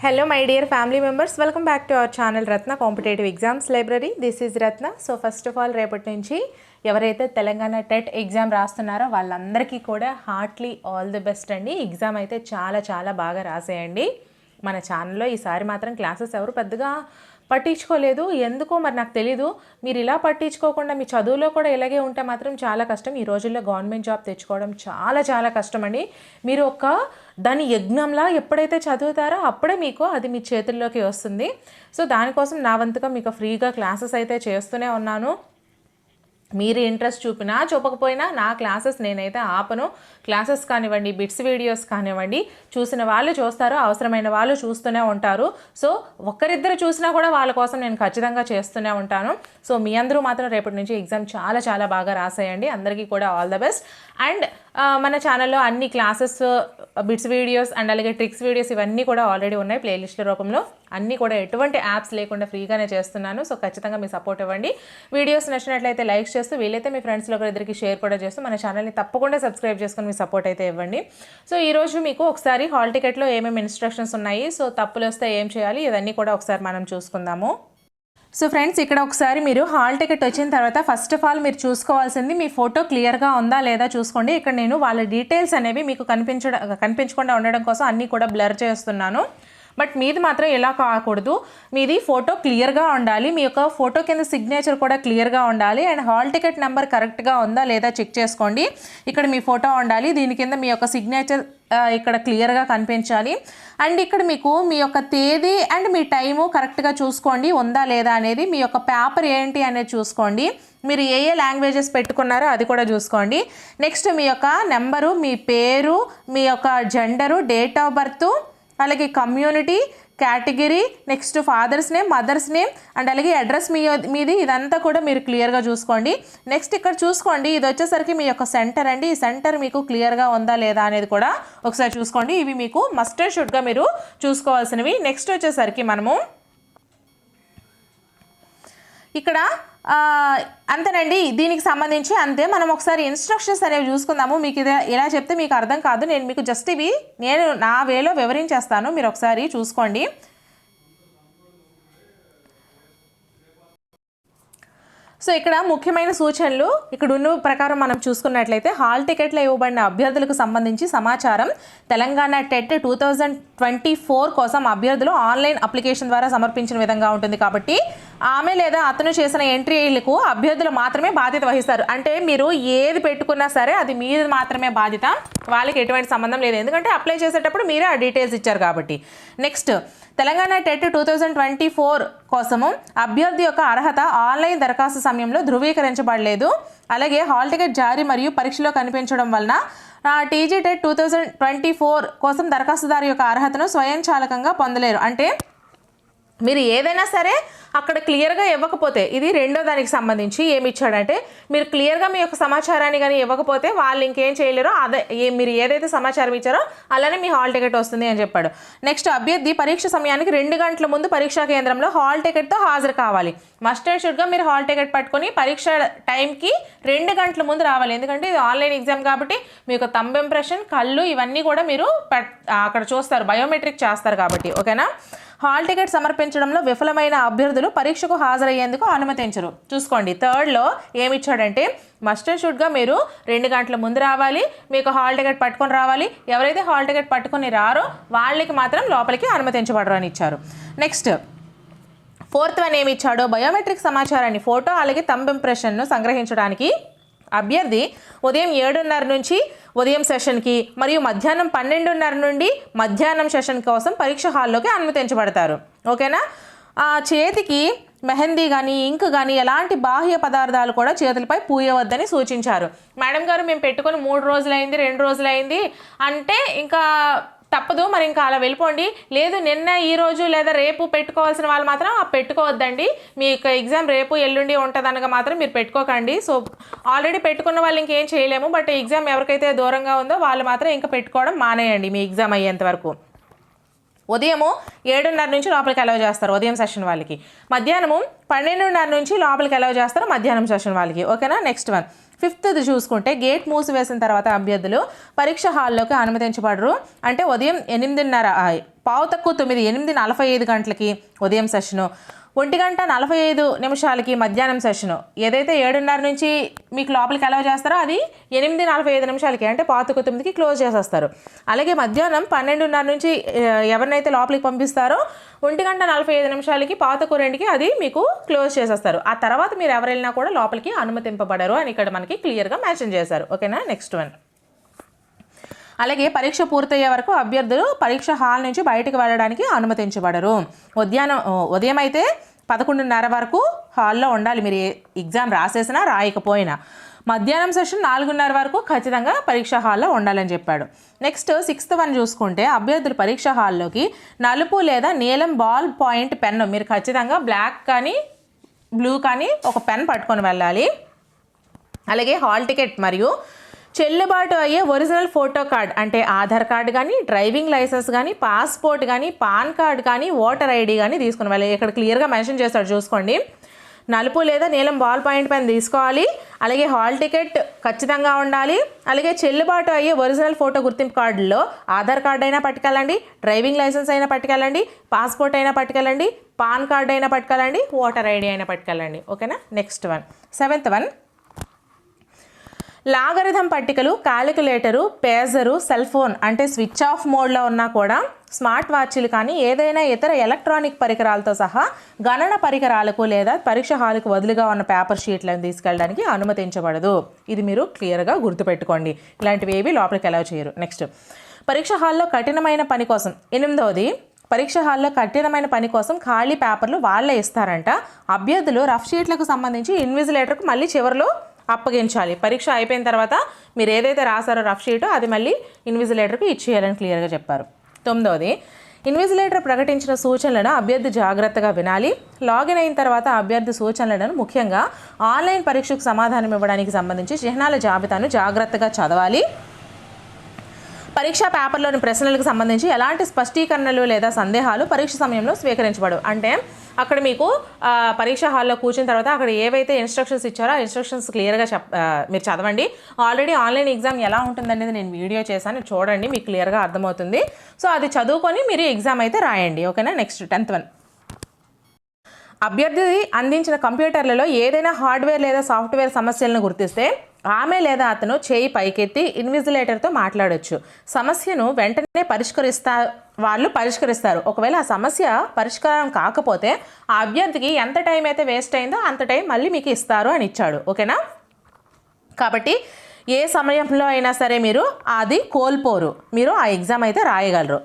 Hello my dear family members welcome back to our channel Ratna competitive exams library this is Ratna so first of all రేపటి నుంచి ఎవరైతే Telangana TET exam రాస్తున్నారో వాళ్ళందరికీ కూడా Hartley all the best అండి. Exam అయితే చాలా చాలా బాగా రాసేయండి. మన ఛానల్లో ఈసారి మాత్రం క్లాసెస్ ఎవరు పెద్దగా పట్టించుకోలేదు. ఎందుకో మరి నాకు తెలీదు. మీరు ఇలా పట్టించుకోకుండా మీ చదువులో కూడా ఇలాగే ఉంటే మాత్రం చాలా కష్టం. ఈ రోజుల్లో గవర్నమెంట్ జాబ్ తెచ్చుకోవడం చాలా చాలా కష్టం అండి మీరు ఒక దాని యజ్ఞంలా ఎప్పుడైతే చదువుతారో అప్పుడే మీకు అది మీ చేతుల్లోకి వస్తుంది. సో దానికోసం నా వంతుగా మీకు ఫ్రీగా క్లాసెస్ అయితే చేస్తూనే ఉన్నాను. మీరు ఇంట్రెస్ట్ చూపినా చూపకపోయినా నా క్లాసెస్ నేనైతే ఆపను. క్లాసెస్ కానివ్వండి బిట్స్ వీడియోస్ కానివ్వండి చూసిన వాళ్ళు చూస్తారు అవసరమైన వాళ్ళు చూస్తూనే ఉంటారు. సో ఒక్కరిద్దరు చూసినా కూడా వాళ్ళ కోసం నేను ఖచ్చితంగా చేస్తూనే ఉంటాను. సో మీ అందరూ మాత్రం రేపటి నుంచి ఎగ్జామ్ చాలా చాలా బాగా రాసేయండి. అందరికీ కూడా ఆల్ ద బెస్ట్. అండ్ మన ఛానల్లో అన్ని క్లాసెస్ బిట్స్ వీడియోస్ అండ్ అలాగే ట్రిక్స్ వీడియోస్ ఇవన్నీ కూడా ఆల్రెడీ ఉన్నాయి ప్లేలిస్ట్ల రూపంలో. అన్నీ కూడా ఎటువంటి యాప్స్ లేకుండా ఫ్రీగానే చేస్తున్నాను. సో ఖచ్చితంగా మీ సపోర్ట్ ఇవ్వండి. వీడియోస్ నచ్చినట్లయితే లైక్ చేస్తూ వీలైతే మీ ఫ్రెండ్స్లో ఒకరిద్దరికి షేర్ కూడా చేస్తూ మన ఛానల్ని తప్పకుండా సబ్స్క్రైబ్ చేసుకొని మీ సపోర్ట్ అయితే ఇవ్వండి. సో ఈరోజు మీకు ఒకసారి హాల్ టికెట్లో ఏమేమి ఇన్స్ట్రక్షన్స్ ఉన్నాయి? సో తప్పులు వస్తే ఏం చేయాలి? ఇవన్నీ కూడా ఒకసారి మనం చూసుకుందాము. సో ఫ్రెండ్స్ ఇక్కడ ఒకసారి మీరు హాల్ టికెట్ వచ్చిన తర్వాత ఫస్ట్ ఆఫ్ ఆల్ మీరు చూసుకోవాల్సింది మీ ఫోటో క్లియర్గా ఉందా లేదా చూసుకోండి. ఇక్కడ నేను వాళ్ళ డీటెయిల్స్ అనేవి మీకు కనిపించడం కనిపించకుండా ఉండడం కోసం అన్నీ కూడా బ్లర్ చేస్తున్నాను. బట్ మీది మాత్రం ఎలా కాకూడదు. మీది ఫోటో క్లియర్గా ఉండాలి. మీ యొక్క ఫోటో కింద సిగ్నేచర్ కూడా క్లియర్గా ఉండాలి. అండ్ హాల్ టికెట్ నెంబర్ కరెక్ట్గా ఉందా లేదా చెక్ చేసుకోండి. ఇక్కడ మీ ఫోటో ఉండాలి. దీని కింద మీ యొక్క సిగ్నేచర్ ఇక్కడ క్లియర్గా కనిపించాలి. అండ్ ఇక్కడ మీకు మీ యొక్క తేదీ అండ్ మీ టైము కరెక్ట్గా చూసుకోండి. ఉందా లేదా అనేది మీ యొక్క పేపర్ ఏంటి అనేది చూసుకోండి. మీరు ఏ ఏ లాంగ్వేజెస్ పెట్టుకున్నారో అది కూడా చూసుకోండి. నెక్స్ట్ మీ యొక్క నెంబరు మీ పేరు మీ యొక్క జెండరు డేట్ ఆఫ్ బర్త్ అలాగే community category next father's name mother's name and అలాగే అడ్రస్ మీ మీది ఇదంతా కూడా మీరు క్లియర్గా చూసుకోండి. నెక్స్ట్ ఇక్కడ చూసుకోండి ఇది వచ్చేసరికి మీ యొక్క సెంటర్ అండి. ఈ సెంటర్ మీకు క్లియర్గా ఉందా లేదా అనేది కూడా ఒకసారి చూసుకోండి. ఇవి మీకు మస్ట్ అండ్ షుడ్గా మీరు చూసుకోవాల్సినవి. నెక్స్ట్ వచ్చేసరికి మనము ఇక్కడ అంతేనండి. దీనికి సంబంధించి అంతే. మనం ఒకసారి ఇన్స్ట్రక్షన్స్ అనేవి చూసుకుందాము. మీకు ఇది ఇలా చెప్తే మీకు అర్థం కాదు. నేను మీకు జస్ట్ ఇవి నేను నా వేలో వివరించేస్తాను. మీరు ఒకసారి చూసుకోండి. సో ఇక్కడ ముఖ్యమైన సూచనలు. ఇక్కడ ఉన్న ప్రకారం మనం చూసుకున్నట్లయితే హాల్ టికెట్లో ఇవ్వబడిన అభ్యర్థులకు సంబంధించి సమాచారం. Telangana TET two thousand twenty four కోసం అభ్యర్థులు ఆన్లైన్ అప్లికేషన్ ద్వారా సమర్పించిన విధంగా ఉంటుంది కాబట్టి ఆమె లేదా అతను చేసిన ఎంట్రీలకు అభ్యర్థులు మాత్రమే బాధ్యత వహిస్తారు. అంటే మీరు ఏది పెట్టుకున్నా సరే అది మీది మాత్రమే బాధ్యత. వాళ్ళకి ఎటువంటి సంబంధం లేదు. ఎందుకంటే అప్లై చేసేటప్పుడు మీరే ఆ డీటెయిల్స్ ఇచ్చారు కాబట్టి. Next Telangana TET two thousand twenty four కోసము అభ్యర్థి యొక్క అర్హత ఆన్లైన్ దరఖాస్తు సమయంలో ధృవీకరించబడలేదు. అలాగే హాల్ టికెట్ జారీ మరియు పరీక్షలో కనిపించడం వలన TG TET two thousand twenty four కోసం దరఖాస్తుదారు యొక్క అర్హతను స్వయంచాలకంగా పొందలేరు. అంటే మీరు ఏదైనా సరే అక్కడ క్లియర్గా ఇవ్వకపోతే ఇది రెండో దానికి సంబంధించి ఏమి ఇచ్చాడంటే మీరు క్లియర్గా మీ యొక్క సమాచారాన్ని కానీ ఇవ్వకపోతే వాళ్ళు ఇంకేం చేయలేరో అదే మీరు ఏదైతే సమాచారం ఇచ్చారో అలానే మీ హాల్ టికెట్ వస్తుంది అని చెప్పాడు. నెక్స్ట్ అభ్యర్థి పరీక్ష సమయానికి రెండు గంటల ముందు పరీక్షా కేంద్రంలో హాల్ టికెట్తో హాజరు కావాలి. మస్ట్ అండ్ షుడ్గా మీరు హాల్ టికెట్ పట్టుకొని పరీక్ష టైంకి రెండు గంటల ముందు రావాలి. ఎందుకంటే ఇది ఆన్లైన్ ఎగ్జామ్ కాబట్టి మీ యొక్క తంబ్ ఇంప్రెషన్ కళ్ళు ఇవన్నీ కూడా మీరు అక్కడ చూస్తారు. బయోమెట్రిక్ చేస్తారు కాబట్టి. ఓకేనా? హాల్ టికెట్ సమర్పించడంలో విఫలమైన అభ్యర్థులు పరీక్షకు హాజరయ్యేందుకు అనుమతించరు. చూసుకోండి. థర్డ్లో ఏమిచ్చాడంటే మస్ట్ అండ్ షుడ్గా మీరు రెండు గంటల ముందు రావాలి మీకు హాల్ టికెట్ పట్టుకొని రావాలి. ఎవరైతే హాల్ టికెట్ పట్టుకొని రారో వాళ్ళకి మాత్రం లోపలికి అనుమతించబడరు అని ఇచ్చారు. నెక్స్ట్ ఫోర్త్ వన్ ఏమి ఇచ్చాడో బయోమెట్రిక్ సమాచారాన్ని ఫోటో అలాగే తంబ్ ఇంప్రెషన్ను సంగ్రహించడానికి అభ్యర్థి ఉదయం ఏడున్నర నుంచి ఉదయం సెషన్కి మరియు మధ్యాహ్నం పన్నెండున్నర నుండి మధ్యాహ్నం సెషన్ కోసం పరీక్ష హాల్లోకి అనుమతించబడతారు. ఓకేనా? ఆ చేతికి మెహందీ కానీ ఇంక్ కానీ ఎలాంటి బాహ్య పదార్థాలు కూడా చేతులపై పూయవద్దని సూచించారు. మేడం గారు మేము పెట్టుకొని మూడు రోజులైంది రెండు రోజులైంది అంటే ఇంకా తప్పదు మరి ఇంకా అలా వెళ్ళిపోండి. లేదు నిన్న ఈ రోజు లేదా రేపు పెట్టుకోవాల్సిన వాళ్ళు మాత్రం ఆ పెట్టుకోవద్దండి. మీ ఎగ్జామ్ రేపు ఎల్లుండి ఉంటుందనగా మాత్రం మీరు పెట్టుకోకండి. సో ఆల్రెడీ పెట్టుకున్న వాళ్ళు ఇంకేం చేయలేము బట్ ఎగ్జామ్ ఎవరికైతే దూరంగా ఉందో వాళ్ళు మాత్రం ఇంకా పెట్టుకోవడం మానేయండి మీ ఎగ్జామ్ అయ్యేంత వరకు. ఉదయము ఏడున్నర నుంచి లోపలికి అలవ్ చేస్తారు ఉదయం సెషన్ వాళ్ళకి. మధ్యాహ్నము పన్నెండున్నర నుంచి లోపలికి అలవ్ చేస్తారు మధ్యాహ్నం సెషన్ వాళ్ళకి. ఓకేనా? నెక్స్ట్ వన్ ఫిఫ్త్ది చూసుకుంటే గేట్ మూసివేసిన తర్వాత అభ్యర్థులు పరీక్ష హాల్లోకి అనుమతించబడరు. అంటే ఉదయం ఎనిమిదిన్నర పావు తక్కువ తొమ్మిది ఎనిమిది నలభై ఐదు గంటలకి ఉదయం సెషను. ఒంటి గంట నలభై ఐదు నిమిషాలకి మధ్యాహ్నం సెషను. ఏదైతే ఏడున్నర నుంచి మీకు లోపలికి అలవ చేస్తారో అది ఎనిమిది నలభై ఐదు నిమిషాలకి అంటే పాతకు తొమ్మిదికి క్లోజ్ చేసేస్తారు. అలాగే మధ్యాహ్నం పన్నెండున్నర నుంచి ఎవరినైతే లోపలికి పంపిస్తారో ఒంటి గంట నలభై ఐదు నిమిషాలకి పాతకు రెండుకి అది మీకు క్లోజ్ చేసేస్తారు. ఆ తర్వాత మీరు ఎవరు వెళ్ళినా కూడా లోపలికి అనుమతింపబడరు అని ఇక్కడ మనకి క్లియర్గా మెన్షన్ చేశారు. ఓకేనా నెక్స్ట్ వన్ అలాగే పరీక్ష పూర్తయ్యే వరకు అభ్యర్థులు పరీక్ష హాల్ నుంచి బయటకు వెళ్ళడానికి అనుమతించబడరు. ఉద్యానం ఉదయం అయితే పదకొండున్నర వరకు హాల్లో ఉండాలి. మీరు ఎగ్జామ్ రాసేసినా రాయకపోయినా. మధ్యాహ్నం సెషన్ నాలుగున్నర వరకు ఖచ్చితంగా పరీక్ష హాల్లో ఉండాలని చెప్పాడు. నెక్స్ట్ సిక్స్త్ వన్ చూసుకుంటే అభ్యర్థులు పరీక్ష హాల్లోకి నలుపు లేదా నీలం బాల్ పాయింట్ పెన్ను మీరు ఖచ్చితంగా బ్లాక్ కానీ బ్లూ కానీ ఒక పెన్ పట్టుకొని వెళ్ళాలి. అలాగే హాల్ టికెట్ మరియు చెల్లుబాటు అయ్యే ఒరిజినల్ ఫోటో కార్డ్ అంటే ఆధార్ కార్డు కానీ డ్రైవింగ్ లైసెన్స్ కానీ పాస్పోర్ట్ కానీ పాన్ కార్డ్ కానీ ఓటర్ ఐడి కానీ తీసుకుని వెళ్ళాలి ఇక్కడ క్లియర్గా మెన్షన్ చేస్తాడు చూసుకోండి. నలుపు లేదా నీలం బాల్ పాయింట్ పైన తీసుకోవాలి. అలాగే హాల్ టికెట్ ఖచ్చితంగా ఉండాలి. అలాగే చెల్లుబాటు అయ్యే ఒరిజినల్ ఫోటో గుర్తింపు కార్డులో ఆధార్ కార్డు అయినా పట్టుకెళ్ళండి డ్రైవింగ్ లైసెన్స్ అయినా పట్టుకెళ్ళండి పాస్పోర్ట్ అయినా పట్టుకెళ్ళండి పాన్ కార్డు అయినా పట్టుకెళ్ళండి ఓటర్ ఐడి అయినా పట్టుకెళ్ళండి. ఓకేనా? Next one. Seventh one. Logarithm పట్టికలు క్యాలిక్యులేటరు పేజరు సెల్ ఫోన్ అంటే స్విచ్ ఆఫ్ మోడ్లో ఉన్నా కూడా స్మార్ట్ వాచ్లు కానీ ఏదైనా ఇతర ఎలక్ట్రానిక్ పరికరాలతో సహా గణన పరికరాలకు లేదా పరీక్ష హాలుకు వదులుగా ఉన్న పేపర్ షీట్లను తీసుకెళ్ళడానికి అనుమతించబడదు. ఇది మీరు క్లియర్గా గుర్తుపెట్టుకోండి. ఇలాంటివి ఏవి లోపలికి ఎలా చేయరు. నెక్స్ట్. పరీక్ష హాల్లో కఠినమైన పని కోసం ఎనిమిదవది పరీక్ష హాల్లో కఠినమైన పని కోసం ఖాళీ పేపర్లు వాళ్ళే ఇస్తారంట. అభ్యర్థులు రఫ్ షీట్లకు సంబంధించి ఇన్విజిలేటర్కు మళ్ళీ చివరిలో అప్పగించాలి. పరీక్ష అయిపోయిన తర్వాత మీరు ఏదైతే రాసారో రఫ్ షీట్ అది మళ్ళీ ఇన్విజిలేటర్కి ఇచ్చేయాలని క్లియర్గా చెప్పారు. తొమ్మిదవది ఇన్విజిలేటర్ ప్రకటించిన సూచనలను అభ్యర్థి జాగ్రత్తగా వినాలి. లాగిన్ అయిన తర్వాత అభ్యర్థి సూచనలను ముఖ్యంగా ఆన్లైన్ పరీక్షకు సమాధానం ఇవ్వడానికి సంబంధించి చిహ్నాల జాబితాను జాగ్రత్తగా చదవాలి. పరీక్షా పేపర్లోని ప్రశ్నలకు సంబంధించి ఎలాంటి స్పష్టీకరణలు లేదా సందేహాలు పరీక్ష సమయంలో స్వీకరించబడవు. అంటే అక్కడ మీకు పరీక్ష హాల్లో కూర్చున్న తర్వాత అక్కడ ఏవైతే ఇన్స్ట్రక్షన్స్ ఇచ్చారో ఆ ఇన్స్ట్రక్షన్స్ క్లియర్గా చెప్ మీరు చదవండి. ఆల్రెడీ ఆన్లైన్ ఎగ్జామ్ ఎలా ఉంటుందనేది నేను వీడియో చేశాను. చూడండి మీకు క్లియర్గా అర్థమవుతుంది. సో అది చదువుకొని మీరు ఎగ్జామ్ అయితే రాయండి. ఓకేనా? నెక్స్ట్ టెన్త్ వన్ అభ్యర్థి అందించిన కంప్యూటర్లలో ఏదైనా హార్డ్వేర్ లేదా సాఫ్ట్వేర్ సమస్యలను గుర్తిస్తే ఆమె లేదా అతను చేయి పైకెత్తి ఇన్విజిలేటర్తో మాట్లాడొచ్చు. సమస్యను వెంటనే పరిష్కరిస్తా వాళ్ళు పరిష్కరిస్తారు. ఒకవేళ ఆ సమస్య పరిష్కారం కాకపోతే ఆ అభ్యర్థికి ఎంత టైం అయితే వేస్ట్ అయిందో అంత టైం మళ్ళీ మీకు ఇస్తారు అని ఇచ్చాడు. ఓకేనా? కాబట్టి ఏ సమయంలో అయినా సరే మీరు అది కోల్పోరు. మీరు ఆ ఎగ్జామ్ అయితే రాయగలరు.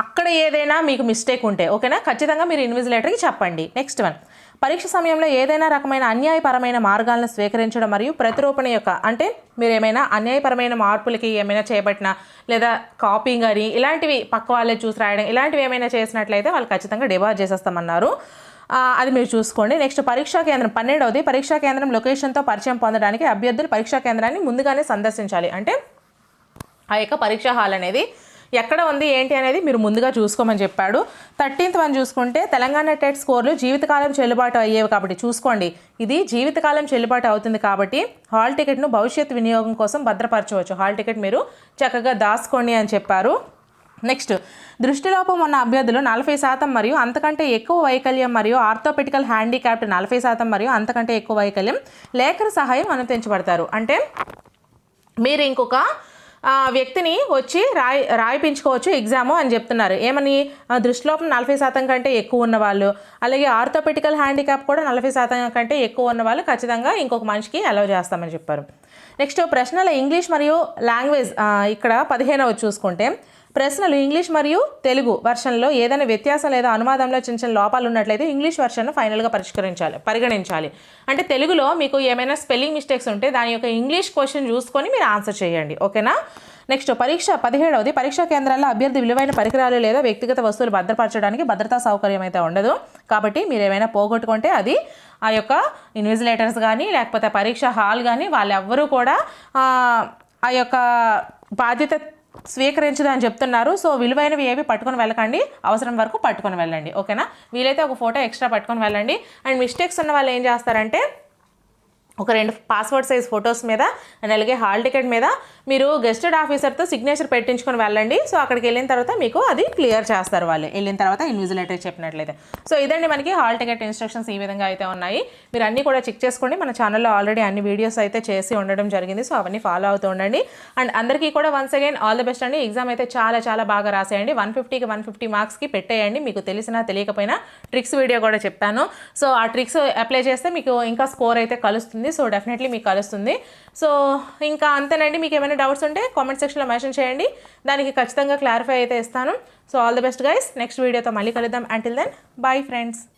అక్కడ ఏదైనా మీకు మిస్టేక్ ఉంటే ఓకేనా? ఖచ్చితంగా మీరు ఇన్విజిలేటర్కి చెప్పండి. నెక్స్ట్ వన్ పరీక్ష సమయంలో ఏదైనా రకమైన అన్యాయపరమైన మార్గాలను స్వీకరించడం మరియు ప్రతిరూపణ యొక్క అంటే మీరు ఏమైనా అన్యాయపరమైన మార్పులకి ఏమైనా చేపట్టిన లేదా కాపీయింగ్ అని ఇలాంటివి పక్క వాళ్ళే చూసి రాయడం ఇలాంటివి ఏమైనా చేసినట్లయితే వాళ్ళు ఖచ్చితంగా డిబార్ చేసేస్తామన్నారు. అది మీరు చూసుకోండి. నెక్స్ట్ పరీక్షా కేంద్రం పన్నెండవది పరీక్షా కేంద్రం లొకేషన్తో పరిచయం పొందడానికి అభ్యర్థులు పరీక్షా కేంద్రాన్ని ముందుగానే సందర్శించాలి. అంటే ఆ యొక్క పరీక్షా హాల్ అనేది ఎక్కడ ఉంది ఏంటి అనేది మీరు ముందుగా చూసుకోమని చెప్పాడు. థర్టీన్త్ వన్ చూసుకుంటే తెలంగాణ టెట్ స్కోర్లు జీవితకాలం చెల్లుబాటు అయ్యేవి కాబట్టి చూసుకోండి. ఇది జీవితకాలం చెల్లుబాటు అవుతుంది కాబట్టి హాల్ టికెట్ను భవిష్యత్ వినియోగం కోసం భద్రపరచవచ్చు. హాల్ టికెట్ మీరు చక్కగా దాచుకోండి అని చెప్పారు. నెక్స్ట్ దృష్టిలోపం ఉన్న అభ్యర్థులు నలభై శాతం మరియు అంతకంటే ఎక్కువ వైకల్యం మరియు ఆర్థోపెటికల్ హ్యాండిక్యాప్ట్ నలభై శాతం మరియు అంతకంటే ఎక్కువ వైకల్యం లేఖన సహాయం అనుమతించబడతారు. అంటే మీరు ఇంకొక వ్యక్తిని వచ్చి రాయి రాయిపించుకోవచ్చు ఎగ్జాము అని చెప్తున్నారు. ఏమని? దృష్టిలోపం నలభై శాతం కంటే ఎక్కువ ఉన్న వాళ్ళు అలాగే ఆర్థోపెటికల్ హ్యాండిక్యాప్ కూడా నలభై శాతం కంటే ఎక్కువ ఉన్న వాళ్ళు ఖచ్చితంగా ఇంకొక మనిషికి అలౌ చేస్తామని చెప్పారు. నెక్స్ట్ ప్రశ్నల ఇంగ్లీష్ మరియు లాంగ్వేజ్ ఇక్కడ పదిహేనవ చూసుకుంటే ప్రశ్నలు ఇంగ్లీష్ మరియు తెలుగు వర్షన్లో ఏదైనా వ్యత్యాసం లేదా అనువాదంలో చిన్న చిన్న లోపాలు ఉన్నట్లయితే ఇంగ్లీష్ వర్షన్ను ఫైనల్గా పరిష్కరించాలి పరిగణించాలి. అంటే తెలుగులో మీకు ఏమైనా స్పెల్లింగ్ మిస్టేక్స్ ఉంటే దాని యొక్క ఇంగ్లీష్ క్వశ్చన్ చూసుకొని మీరు ఆన్సర్ చేయండి. ఓకేనా నెక్స్ట్ పరీక్ష పదిహేడవది. పరీక్షా కేంద్రాల్లో అభ్యర్థి విలువైన పరికరాలు లేదా వ్యక్తిగత వస్తువులు భద్రపరచడానికి భద్రతా సౌకర్యం అయితే ఉండదు. కాబట్టి మీరు ఏమైనా పోగొట్టుకుంటే అది ఆ యొక్క ఇన్విజిలేటర్స్ కానీ లేకపోతే పరీక్ష హాల్ కానీ వాళ్ళెవ్వరూ కూడా ఆ యొక్క బాధ్యత స్వీకరించదు అని చెప్తున్నారు. సో విలువైనవి ఏవి పట్టుకొని వెళ్ళకండి. అవసరం వరకు పట్టుకొని వెళ్ళండి. ఓకేనా? వీలైతే ఒక ఫోటో ఎక్స్ట్రా పట్టుకొని వెళ్ళండి. అండ్ మిస్టేక్స్ ఉన్న వాళ్ళు ఏం చేస్తారంటే ఒక రెండు పాస్పోర్ట్ సైజ్ ఫొటోస్ మీద అండ్ అలాగే హాల్ టికెట్ మీద మీరు గెస్టెడ్ ఆఫీసర్తో సిగ్నేచర్ పెట్టించుకొని వెళ్ళండి. సో అక్కడికి వెళ్ళిన తర్వాత మీకు అది క్లియర్ చేస్తారు వాళ్ళు. వెళ్ళిన తర్వాత ఇన్విజిలేటర్ చెప్పినట్లయితే. సో ఇదండి మనకి హాల్ టికెట్ ఇన్స్ట్రక్షన్స్ ఈ విధంగా అయితే ఉన్నాయి. మీరు అన్నీ కూడా చెక్ చేసుకోండి. మన ఛానల్లో ఆల్రెడీ అన్ని వీడియోస్ అయితే చేసి ఉండడం జరిగింది. సో అవన్నీ ఫాలో అవుతూ ఉండండి. అండ్ అందరికీ కూడా once again all the best అండి. ఎగ్జామ్ అయితే చాలా చాలా బాగా రాసేయండి. వన్ ఫిఫ్టీకి వన్ ఫిఫ్టీ మార్క్స్కి పెట్టేయండి. మీకు తెలిసినా తెలియకపోయినా ట్రిక్స్ వీడియో కూడా చెప్పాను. సో ఆ ట్రిక్స్ అప్లై చేస్తే మీకు ఇంకా స్కోర్ అయితే కలుస్తుంది. సో డెఫినెట్లీ మీకు కలుస్తుంది. సో ఇంకా అంతేనండి. మీకు ఏమైనా డౌట్స్ ఉంటే కామెంట్ సెక్షన్లో మెన్షన్ చేయండి. దానికి ఖచ్చితంగా క్లారిఫై అయితే ఇస్తాను. So all the best guys next వీడియోతో మళ్ళీ కలుద్దాం. Until then bye friends